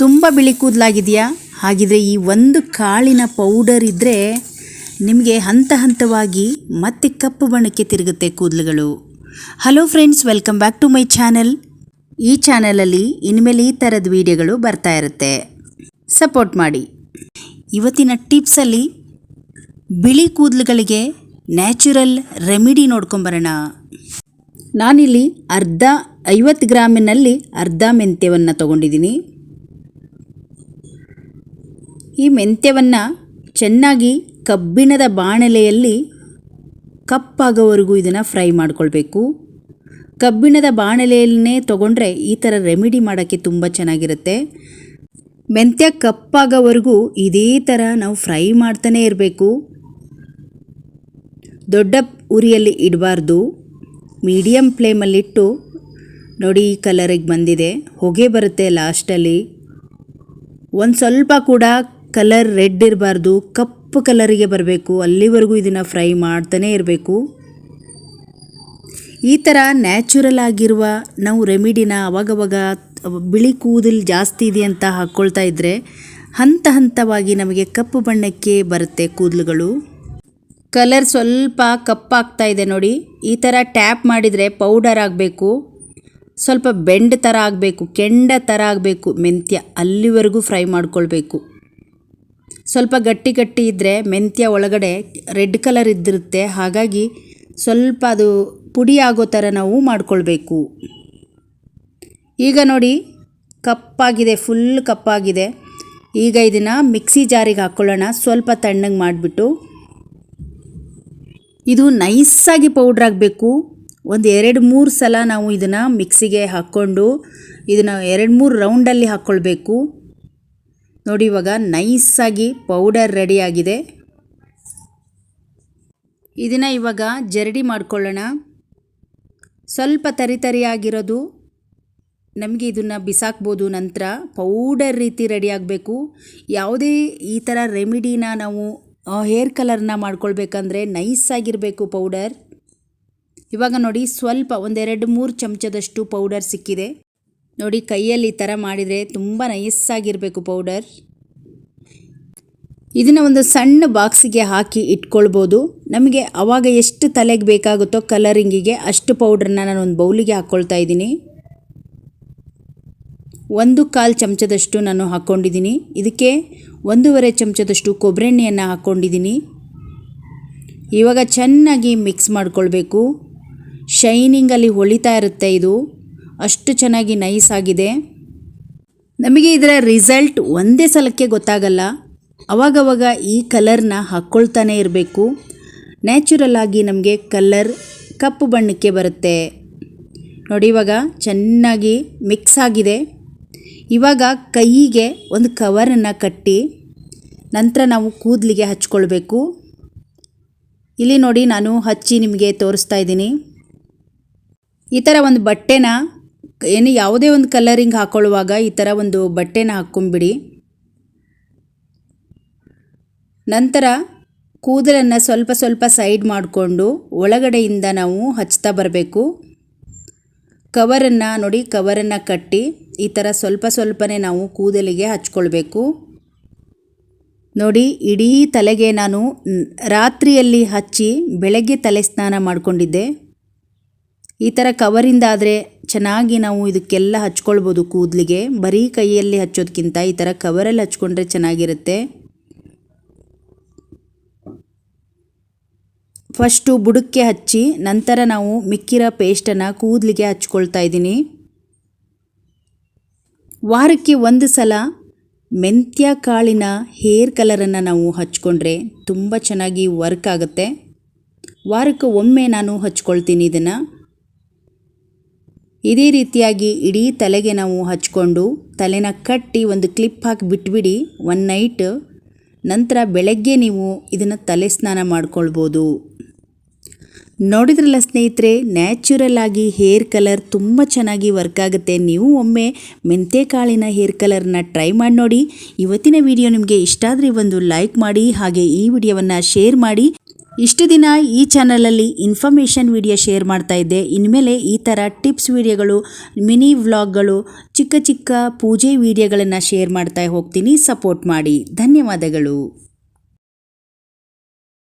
ತುಂಬ ಬಿಳಿ ಕೂದಲಾಗಿದೆಯಾ? ಹಾಗಿದ್ರೆ ಈ ಒಂದು ಕಾಳಿನ ಪೌಡರ್ ಇದ್ದರೆ ನಿಮಗೆ ಹಂತ ಹಂತವಾಗಿ ಮತ್ತೆ ಕಪ್ಪು ಬಣ್ಣಕ್ಕೆ ತಿರುಗುತ್ತೆ ಕೂದಲುಗಳು. Hello friends welcome back to my channel ಈ ಚಾನಲಲ್ಲಿ ಇನ್ಮೇಲೆ ಈ ಥರದ ವಿಡಿಯೋಗಳು ಬರ್ತಾ ಇರುತ್ತೆ. ಸಪೋರ್ಟ್ ಮಾಡಿ. ಇವತ್ತಿನ ಟಿಪ್ಸಲ್ಲಿ ಬಿಳಿ ಕೂದಲುಗಳಿಗೆ ನ್ಯಾಚುರಲ್ ರೆಮಿಡಿ ನೋಡ್ಕೊಂಬರೋಣ. ನಾನಿಲ್ಲಿ ಅರ್ಧ ಐವತ್ತು ಗ್ರಾಮಿನಲ್ಲಿ ಅರ್ಧ ಮೆಂತ್ಯವನ್ನು ತಗೊಂಡಿದ್ದೀನಿ. ಈ ಮೆಂತ್ಯವನ್ನು ಚೆನ್ನಾಗಿ ಕಬ್ಬಿಣದ ಬಾಣಲೆಯಲ್ಲಿ ಕಪ್ಪಾಗೋವರೆಗೂ ಇದನ್ನು ಫ್ರೈ ಮಾಡಿಕೊಳ್ಬೇಕು. ಕಬ್ಬಿಣದ ಬಾಣಲೆಯಲ್ಲೇ ತೊಗೊಂಡ್ರೆ ಈ ಥರ ರೆಮಿಡಿ ಮಾಡೋಕ್ಕೆ ತುಂಬ ಚೆನ್ನಾಗಿರುತ್ತೆ. ಮೆಂತ್ಯ ಕಪ್ಪಾಗೋವರೆಗೂ ಇದೇ ಥರ ನಾವು ಫ್ರೈ ಮಾಡ್ತಾನೇ ಇರಬೇಕು. ದೊಡ್ಡ ಉರಿಯಲ್ಲಿ ಇಡಬಾರ್ದು. ಮೀಡಿಯಮ್ ಫ್ಲೇಮಲ್ಲಿಟ್ಟು ನೋಡಿ ಈ ಕಲರಿಗೆ ಬಂದಿದೆ. ಹೊಗೆ ಬರುತ್ತೆ ಲಾಸ್ಟಲ್ಲಿ. ಒಂದು ಸ್ವಲ್ಪ ಕೂಡ ಕಲರ್ ರೆಡ್ ಇರಬಾರ್ದು, ಕಪ್ಪು ಕಲರಿಗೆ ಬರಬೇಕು, ಅಲ್ಲಿವರೆಗೂ ಇದನ್ನು ಫ್ರೈ ಮಾಡ್ತಾನೇ ಇರಬೇಕು. ಈ ಥರ ನ್ಯಾಚುರಲ್ ಆಗಿರುವ ನಾವು ರೆಮಿಡಿನ ಅವಾಗವಾಗ ಬಿಳಿ ಕೂದಲು ಜಾಸ್ತಿ ಇದೆ ಅಂತ ಹಾಕ್ಕೊಳ್ತಾ ಇದ್ದರೆ ಹಂತ ಹಂತವಾಗಿ ನಮಗೆ ಕಪ್ಪು ಬಣ್ಣಕ್ಕೆ ಬರುತ್ತೆ ಕೂದಲುಗಳು. ಕಲರ್ ಸ್ವಲ್ಪ ಕಪ್ಪಾಗ್ತಾ ಇದೆ ನೋಡಿ. ಈ ಥರ ಟ್ಯಾಪ್ ಮಾಡಿದರೆ ಪೌಡರ್ ಆಗಬೇಕು. ಸ್ವಲ್ಪ ಬೆಂಡ್ ಥರ ಆಗಬೇಕು, ಕೆಂಡ ಥರ ಆಗಬೇಕು, ಮೆಂತ್ಯ ಅಲ್ಲಿವರೆಗೂ ಫ್ರೈ ಮಾಡ್ಕೊಳ್ಬೇಕು. ಸ್ವಲ್ಪ ಗಟ್ಟಿ ಗಟ್ಟಿ ಇದ್ದರೆ ಮೆಂತ್ಯ ಒಳಗಡೆ ರೆಡ್ ಕಲರ್ ಇದ್ದಿರುತ್ತೆ. ಹಾಗಾಗಿ ಸ್ವಲ್ಪ ಅದು ಪುಡಿ ಆಗೋ ಥರ ನಾವು ಮಾಡಿಕೊಳ್ಬೇಕು. ಈಗ ನೋಡಿ, ಕಪ್ಪಾಗಿದೆ ಫುಲ್ ಕಪ್ಪಾಗಿದೆ. ಈಗ ಇದನ್ನು ಮಿಕ್ಸಿ ಜಾರಿಗೆ ಹಾಕ್ಕೊಳ್ಳೋಣ ಸ್ವಲ್ಪ ತಣ್ಣಗೆ ಮಾಡಿಬಿಟ್ಟು. ಇದು ನೈಸಾಗಿ ಪೌಡ್ರ್ ಆಗಬೇಕು. ಒಂದು ಎರಡು ಮೂರು ಸಲ ನಾವು ಇದನ್ನು ಮಿಕ್ಸಿಗೆ ಹಾಕ್ಕೊಂಡು, ಇದನ್ನು ಎರಡು ಮೂರು ರೌಂಡಲ್ಲಿ ಹಾಕ್ಕೊಳ್ಬೇಕು ನೋಡಿ ಇವಾಗ ನೈಸಾಗಿ ಪೌಡರ್ ರೆಡಿಯಾಗಿದೆ ಇದನ್ನು ಇವಾಗ ಜರಡಿ ಮಾಡ್ಕೊಳ್ಳೋಣ. ಸ್ವಲ್ಪ ತರಿ ತರಿಯಾಗಿರೋದು ನಮಗೆ ಇದನ್ನು ಬಿಸಾಕ್ಬೋದು. ನಂತರ ಪೌಡರ್ ರೀತಿ ರೆಡಿ ಆಗಬೇಕು. ಯಾವುದೇ ಈ ಥರ ರೆಮಿಡಿನ ನಾವು ಹೇರ್ ಕಲರ್ನ ಮಾಡ್ಕೊಳ್ಬೇಕಂದ್ರೆ ನೈಸಾಗಿರಬೇಕು ಪೌಡರ್. ಇವಾಗ ನೋಡಿ ಸ್ವಲ್ಪ ಒಂದೆರಡು ಮೂರು ಚಮಚದಷ್ಟು ಪೌಡರ್ ಸಿಕ್ಕಿದೆ. ನೋಡಿ, ಕೈಯಲ್ಲಿ ಈ ಥರ ಮಾಡಿದರೆ ತುಂಬ ನೈಸ್ಸಾಗಿರಬೇಕು ಪೌಡರ್ ಇದನ್ನು ಒಂದು ಸಣ್ಣ ಬಾಕ್ಸಿಗೆ ಹಾಕಿ ಇಟ್ಕೊಳ್ಬೋದು. ನಮಗೆ ಅವಾಗ ಎಷ್ಟು ತಲೆಗೆ ಬೇಕಾಗುತ್ತೋ ಕಲರಿಂಗಿಗೆ ಅಷ್ಟು ಪೌಡ್ರನ್ನ ನಾನು ಒಂದು ಬೌಲಿಗೆ ಹಾಕ್ಕೊಳ್ತಾ ಇದ್ದೀನಿ. ಒಂದು ಕಾಲು ಚಮಚದಷ್ಟು ನಾನು ಹಾಕ್ಕೊಂಡಿದ್ದೀನಿ ಇದಕ್ಕೆ ಒಂದೂವರೆ ಚಮಚದಷ್ಟು ಕೊಬ್ಬರೆಣ್ಣೆಯನ್ನು ಹಾಕ್ಕೊಂಡಿದ್ದೀನಿ ಇವಾಗ ಚೆನ್ನಾಗಿ ಮಿಕ್ಸ್ ಮಾಡ್ಕೊಳ್ಬೇಕು. ಶೈನಿಂಗಲ್ಲಿ ಹೊಳಿತಾ ಇರುತ್ತೆ ಇದು. ಅಷ್ಟು ಚೆನ್ನಾಗಿ ನೈಸ್ ಆಗಿದೆ. ನಮಗೆ ಇದರ ರಿಸಲ್ಟ್ ಒಂದೇ ಸಲಕ್ಕೆ ಗೊತ್ತಾಗಲ್ಲ. ಅವಾಗವಾಗ ಈ ಕಲರ್ನ ಹಾಕ್ಕೊಳ್ತಾನೆ ಇರಬೇಕು. ನ್ಯಾಚುರಲ್ ಆಗಿ ನಮಗೆ ಕಲರ್ ಕಪ್ಪು ಬಣ್ಣಕ್ಕೆ ಬರುತ್ತೆ. ನೋಡಿ ಇವಾಗ ಚೆನ್ನಾಗಿ ಮಿಕ್ಸ್ ಆಗಿದೆ. ಇವಾಗ ಕೈಗೆ ಒಂದು ಕವರನ್ನು ಕಟ್ಟಿ ನಂತರ ನಾವು ಕೂದಲಿಗೆ ಹಚ್ಕೊಳ್ಬೇಕು. ಇಲ್ಲಿ ನೋಡಿ ನಾನು ಹಚ್ಚಿ ನಿಮಗೆ ತೋರಿಸ್ತಾ ಇದ್ದೀನಿ. ಈ ಥರ ಒಂದು ಬಟ್ಟೆನ ಏನು ಯಾವುದೇ ಒಂದು ಕಲರಿಂಗ್ ಹಾಕ್ಕೊಳ್ಳುವಾಗ ಈ ಥರ ಒಂದು ಬಟ್ಟೆನ ಹಾಕ್ಕೊಂಬಿಡಿ ನಂತರ ಕೂದಲನ್ನು ಸ್ವಲ್ಪ ಸ್ವಲ್ಪ ಸೈಡ್ ಮಾಡಿಕೊಂಡು ಒಳಗಡೆಯಿಂದ ನಾವು ಹಚ್ತಾ ಬರಬೇಕು. ಕವರನ್ನು ನೋಡಿ, ಕವರನ್ನು ಕಟ್ಟಿ ಈ ಥರ ಸ್ವಲ್ಪ ಸ್ವಲ್ಪನೇ ನಾವು ಕೂದಲಿಗೆ ಹಚ್ಕೊಳ್ಬೇಕು. ನೋಡಿ, ಇಡೀ ತಲೆಗೆ ನಾನು ರಾತ್ರಿಯಲ್ಲಿ ಹಚ್ಚಿ ಬೆಳಗ್ಗೆ ತಲೆ ಸ್ನಾನ ಮಾಡಿಕೊಂಡಿದ್ದೆ. ಈ ಥರ ಕವರಿಂದ ಆದರೆ ಚೆನ್ನಾಗಿ ನಾವು ಇದಕ್ಕೆಲ್ಲ ಹಚ್ಕೊಳ್ಬೋದು ಕೂದಲಿಗೆ. ಬರೀ ಕೈಯಲ್ಲಿ ಹಚ್ಚೋದಕ್ಕಿಂತ ಈ ಥರ ಕವರಲ್ಲಿ ಹಚ್ಕೊಂಡ್ರೆ ಚೆನ್ನಾಗಿರುತ್ತೆ. ಫಸ್ಟು ಬುಡಕ್ಕೆ ಹಚ್ಚಿ ನಂತರ ನಾವು ಮಿಕ್ಕಿರೋ ಪೇಸ್ಟನ್ನು ಕೂದಲಿಗೆ ಹಚ್ಕೊಳ್ತಾ ಇದ್ದೀನಿ. ವಾರಕ್ಕೆ ಒಂದು ಸಲ ಮೆಂತ್ಯ ಕಾಳಿನ ಹೇರ್ ಕಲರನ್ನು ನಾವು ಹಚ್ಕೊಂಡ್ರೆ ತುಂಬ ಚೆನ್ನಾಗಿ ವರ್ಕ್ ಆಗುತ್ತೆ. ವಾರಕ್ಕೆ ಒಮ್ಮೆ ನಾನು ಹಚ್ಕೊಳ್ತೀನಿ ಇದನ್ನು. ಇದೇ ರೀತಿಯಾಗಿ ಇಡೀ ತಲೆಗೆ ನಾವು ಹಚ್ಕೊಂಡು ತಲೆನ ಕಟ್ಟಿ ಒಂದು ಕ್ಲಿಪ್ ಹಾಕಿ ಬಿಟ್ಬಿಡಿ ಒನ್ ನೈಟ್ ನಂತರ ಬೆಳಗ್ಗೆ ನೀವು ಇದನ್ನು ತಲೆ ಸ್ನಾನ ಮಾಡ್ಕೊಳ್ಬೋದು. ನೋಡಿದ್ರಲ್ಲ ಸ್ನೇಹಿತರೆ ನ್ಯಾಚುರಲ್ ಆಗಿ ಹೇರ್ ಕಲರ್ ತುಂಬ ಚೆನ್ನಾಗಿ ವರ್ಕ್ ಆಗುತ್ತೆ. ನೀವು ಒಮ್ಮೆ ಮೆಂತೆ ಕಾಳಿನ ಹೇರ್ ಕಲರ್ನ ಟ್ರೈ ಮಾಡಿ ನೋಡಿ. ಇವತ್ತಿನ ವಿಡಿಯೋ ನಿಮಗೆ ಇಷ್ಟ ಆದರೆ ಒಂದು ಲೈಕ್ ಮಾಡಿ, ಹಾಗೆ ಈ ವಿಡಿಯೋವನ್ನು ಶೇರ್ ಮಾಡಿ. ಇಷ್ಟು ದಿನ ಈ ಚಾನಲಲ್ಲಿ ಇನ್ಫಾರ್ಮೇಷನ್ ವಿಡಿಯೋ ಶೇರ್ ಮಾಡ್ತಾ ಇದ್ದೆ. ಇನ್ಮೇಲೆ ಈ ಥರ ಟಿಪ್ಸ್ ವಿಡಿಯೋಗಳು, ಮಿನಿ ವ್ಲಾಗ್ಗಳು, ಚಿಕ್ಕ ಚಿಕ್ಕ ಪೂಜೆ ವಿಡಿಯೋಗಳನ್ನು ಶೇರ್ ಮಾಡ್ತಾ ಹೋಗ್ತೀನಿ. ಸಪೋರ್ಟ್ ಮಾಡಿ. ಧನ್ಯವಾದಗಳು.